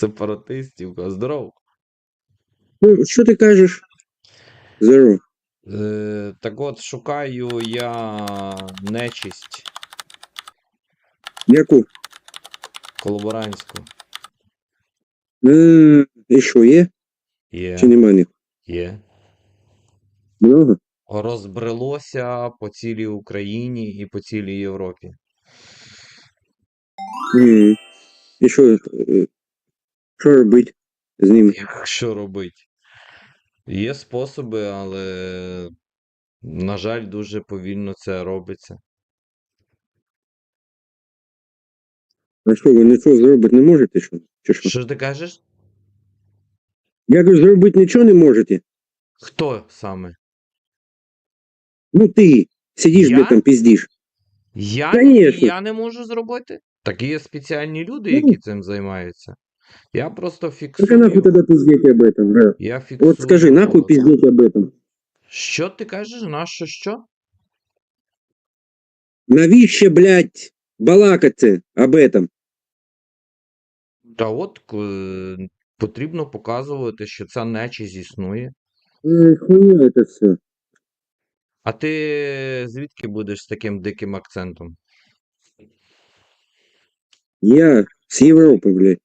сепаратистів. Здоров. Ну, що ти кажеш? Здорово. Е, так от шукаю я нечисть Яку? колаборантську. Е, І що, є? Є, Чи нема них? є. Много? Розбрелося по цілій Україні і по цілій Європі. М. І що? Що робити з ними? Як що робить? Є способи, але, на жаль, дуже повільно це робиться. А що, ви нічого зробити не можете? Що? Чи що? Що ти кажеш? Я говорю, зробити нічого не можете? Хто саме? Ну ти сидиш, Я? блядь, там пиздиш. Я, Конечно. я не можу зробити. Так є спеціальні люди, Ну. які цим займаються. Я просто Так а нахуй фіксую. тогда пиздеть об этом, да? Я фіксую. Вот скажи, нахуй голос. пиздеть об этом? Що ти кажеш? Нащо що? Навіщо, блядь, балакати об этом? Та от е, потрібно показувати, що ця нечість існує. Ой, хуйня это все. А ти звідки будеш з таким диким акцентом? Я с Европы, блядь.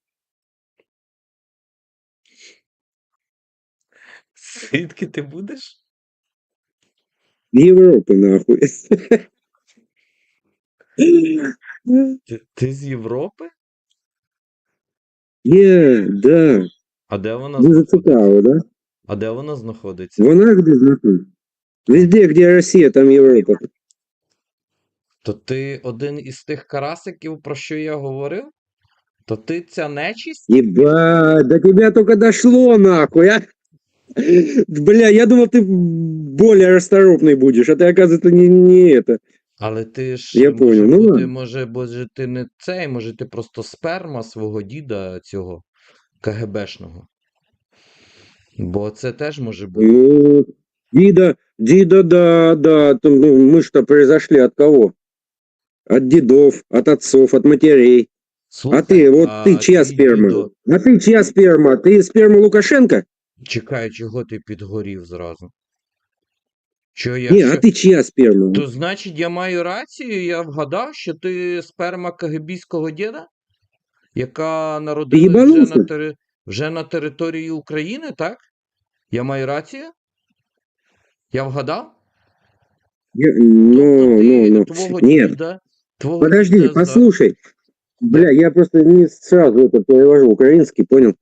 Звідки ти будеш? С Европы, нахуй. Ти, ти з Європи? Я, да. А де вона Дуже знаходиться? цікаво, да? А де вона знаходиться? Вона где знаходиться? Везде, где Россия, там Европа. То ти один із тих карасиків, про що я говорив? То ти ця нечість? Ебать, до тебя только дошло, нахуй, а? Бля, я думал, ты более расторопный будешь, а ты, оказывается, не, не это. Але ти ж Я може понял, ну бути, ладно. може, може, ти не цей, може, ти просто сперма свого діда цього КГБшного. Бо це теж може бути. Ну, Дида, Дида, да, да, там, ну, мы что произошли от кого? От дедов, от отцов, от матерей. Слухай, а ты, вот а ты чья твій сперма? дідо- А ты чья сперма? Ты сперма Лукашенко? Чекай, чого ти підгорів зразу? Що Не, якщо... а ты чья сперма? То значить, я маю рацію, я вгадав, що ти сперма кагебійського діда, яка народилась вже на, тери... вже на території України, так? Я маю рацію? Я вгадав? Я- ну, Тобто ну, ну. твого Нет, діда, твого подожди, діда послушай. Бля, я просто не сразу это перевожу украинский, понял?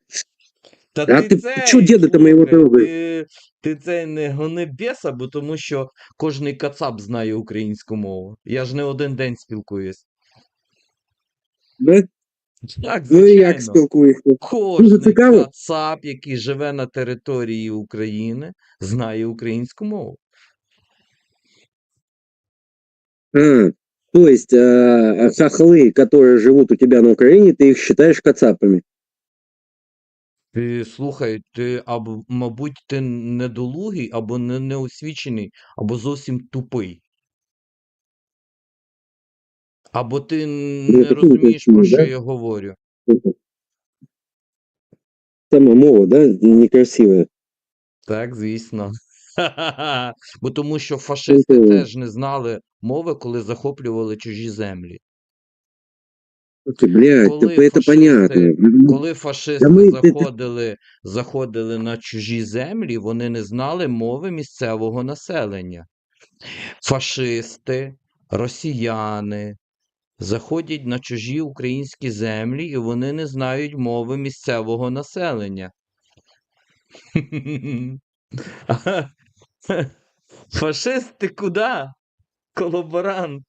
Та А ти ти цей, чого діда-то моєго слухай, трогаєш? Ти, ти це не гони бєса, бо тому що кожний кацап знає українську мову. Я ж не один день спілкуюсь. Да? Так, Ну і як звичайно. спілкуєшся? Кожний цікаво. кацап, який живе на території України, знає українську мову. А, то есть а, хохлы, которые живут у тебя на Украине, ты их считаешь кацапами? Ти слухай, ти або, мабуть, ти недолугий, або не, неосвічений, або зовсім тупий. Або ти Ну, не розумієш, про що я говорю. Сама мова, да, некрасивая. Так, звісно. Бо тому що фашисти теж не знали мови, коли захоплювали чужі землі. Ты, блядь, Коли это, это фашисти- понятно. Коли фашисти ми- ти- ти- заходили, заходили на чужі землі, вони не знали мови місцевого населення. Фашисти, росіяни заходять на чужі українські землі, і вони не знають мови місцевого населення. Фашист, ти куди? Колаборант.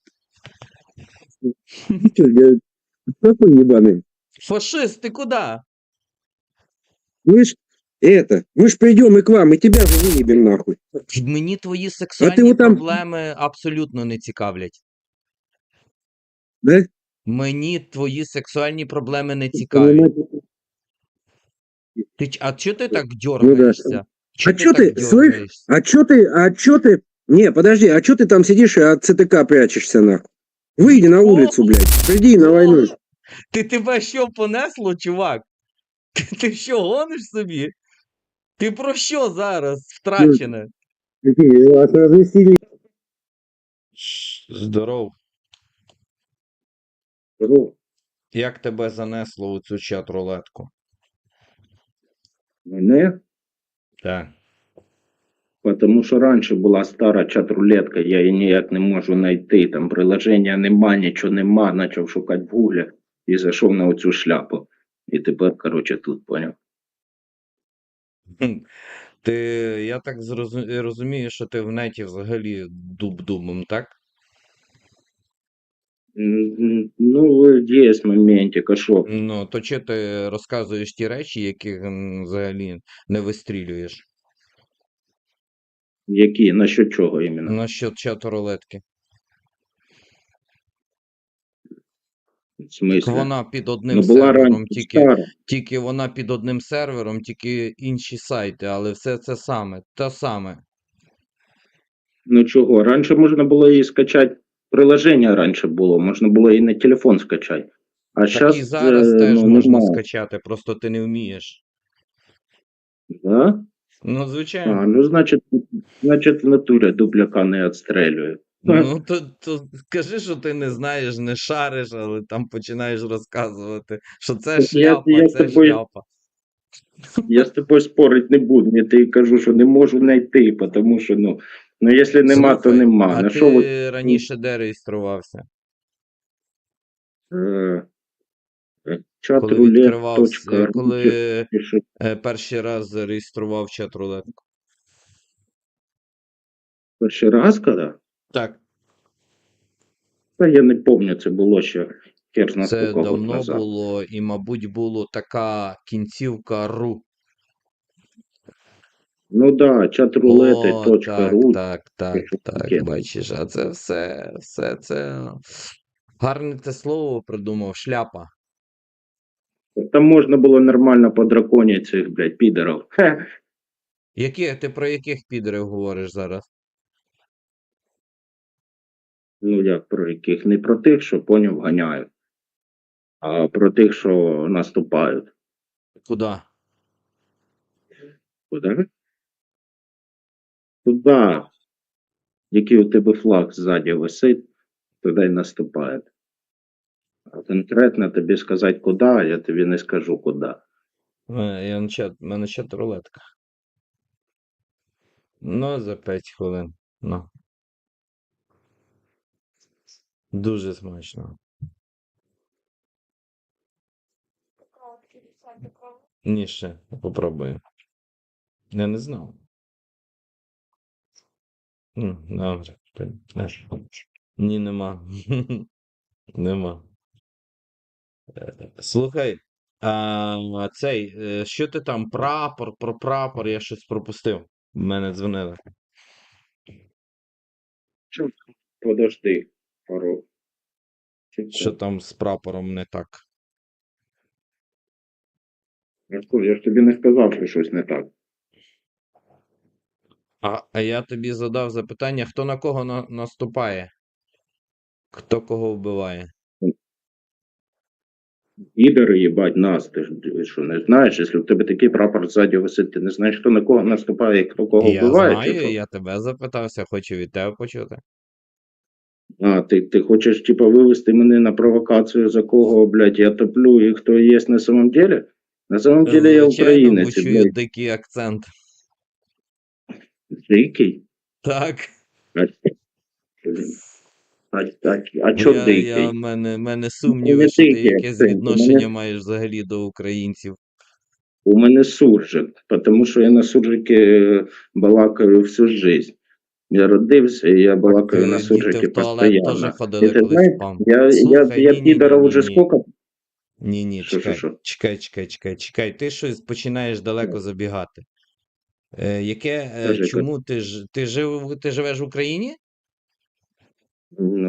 Ты чё, блядь, какой ебаный? Фашист, ти куди? Мы ж, это, мы ж придем и к вам, и тебя же выебем нахуй. Мені твої сексуальні от там- проблеми абсолютно не цікавлять. Да? Мені твої сексуальні проблеми не цікавлять. Ти, ч- а чого ти так дергаєшся? А чо ти, слышь, дергаєшся? А чё ты, а чё ты, не, подожди, а чё ты там сидишь и от ЦТК прячешься нахуй? Выйди на улицу, блядь, приди на войну. Ти тебе що понесло, чувак? Ти, ти що, гониш собі? Ти про що зараз втрачене? Вас? Здоров. Ну, Як тебе занесло у цю чат-рулетку? Мене? Так. Тому що раніше була стара чат-рулетка, я її ніяк не можу знайти. Там приложення нема, нічого нема, почав шукати в гуглі і зайшов на оцю шляпу. І тепер, коротше, тут поняв. Ти, я так розумію, що ти в неті взагалі дуб-дубом, так? Ну, є моментик, а що? Ну, то чи ти розказуєш ті речі, яких взагалі не вистрілюєш? Які? На що чого іменно? Насчет чату рулетки. В смислі? Вона під одним Ну, була сервером, тільки, стара. тільки вона під одним сервером, тільки інші сайти, але все це саме, те саме. Ну чого? Раніше можна було її скачати. Приложення раніше було, можна було і на телефон скачати. А Так зараз і зараз теж ну, можна немає. скачати, просто ти не вмієш. Да? Ну, звичайно. А, ну значить, значить в натурі дубляка не відстрелює. Ну, то, то скажи, що ти не знаєш, не шариш, але там починаєш розказувати, що це Так я- шляпа, я це тобою- шляпа. Я з тобою спорити не буду. Я тобі кажу, що не можу знайти, тому що ну, ну якщо нема, то нема. А На ти що раніше де реєструвався? е, Коли відкривався, коли е, перший раз зареєстрував чат рулетку? Перший раз, коли? Так. Та я не пам'ятаю, це було ще хер Це давно назад. було, і, мабуть, була така кінцівка ру. Ну да, чат рулети, О, точка так, ру. так, так, щось так, бачиш, а це все, все це. Гарне те слово придумав, шляпа. Там можна було нормально по драконі цих, блядь, підерів. Хе. Які, ти про яких підерів говориш зараз? Ну як про яких? Не про тих, що поняв ганяють, а про тих, що наступають. Куди? Куди? Туди, який у тебе флаг ззаді висить, туди й наступає. Конкретно тобі сказати куди, а я тобі не скажу куди. Я на чат, в мене чат рулетка. Ну, за 5 хвилин. Ну. Дуже смачно. Ні, ще попробую. Я не знав. Добре. Ні, нема. Нема. Е, Слухай, а цей, е, що ти там, прапор, про прапор, я щось пропустив. Мене дзвонили. Подожди, пару. Що там з прапором не так? Я ж тобі не сказав, що щось не так. А, а я тобі задав запитання, хто на кого на, наступає? Хто кого вбиває? Ідери їбать нас, ти ж що не знаєш, якщо в тебе такий прапор ззаді висить, ти не знаєш, хто на кого наступає хто кого Я вбиває. чи знаю, що? я тебе запитався, хочу від тебе почути. А, ти, ти хочеш, типа, вивести мене на провокацію, за кого, блядь, я топлю і хто є на самом деле? На самом деле я українець, і, чую дикий акцент. дикий. Так. А, а, а, а чо я, дикий? я, мене, мене сумніви, що ти якесь відношення мене- маєш взагалі до українців. У мене суржик, тому що я на суржикі е, балакаю всю жизнь. Я родився, і я балакаю на туалет постійно. І ти знаєш. Я, я, Слухай, я ні, підора вже скільки Ні, ні, Що, чекай, що? чекай, чекай, чекай, чекай. Ти щось починаєш далеко забігати. Е, яке, е, Кажи, чому ти ти жив, ти живеш в Україні?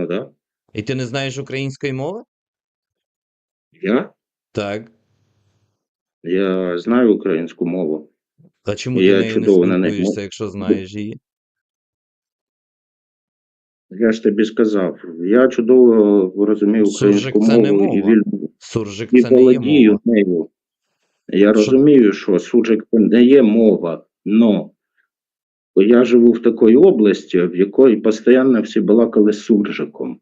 Да. І ти не знаєш української мови? Я? Так. Я знаю українську мову. А чому Я ти не чудово неї спілкуєшся, якщо знаєш її? Я ж тобі сказав, я чудово розумію Суржик українську це не мову і мова. Суржик і це не є мова. нею. Я розумію, що суджик це не є мова, но я живу в такій області, в якій постійно всі балакали суржиком.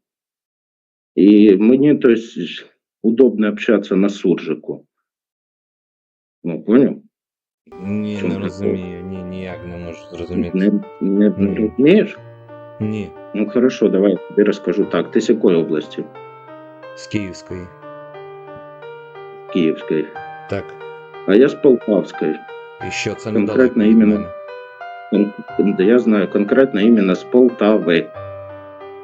І мені то есть, удобно общатися на суржику. Ну, поняв? Ні, Чому не прикол? розумію. Ні, ніяк не можу зрозуміти. Не, не, не Ні. розумієш? Ні. Ну хорошо, давай я тобі розкажу так. Ти з якої області? З Київської. Київської. Так. А я з Полтавської. І що це Конкретно недалеко від іменно. Я знаю конкретно іменно з Полтави.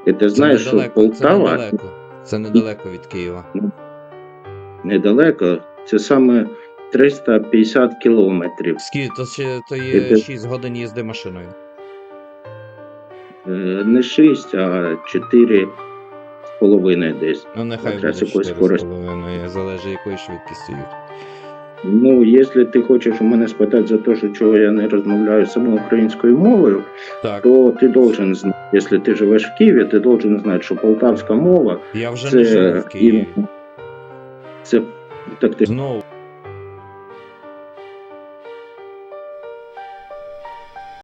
І ти знаєш, що недалеко, це Полтава недалеко. Це недалеко від Києва. недалеко, це саме 350 кілометрів. Скільки, то, ще, то є ти- 6 годин їзди машиною. Е, Не 6, а 4 з половиною десь. Ну, нехай буде з якою 4,5, залежить якою швидкістю їдуть. Ну, якщо ти хочеш у мене спитати за те, що чого я не розмовляю саме українською мовою, Так, то ти должен знати, якщо ти живеш в Києві, ти должен знати, що полтавська мова я вже це не живу в Києві. це так ти Знову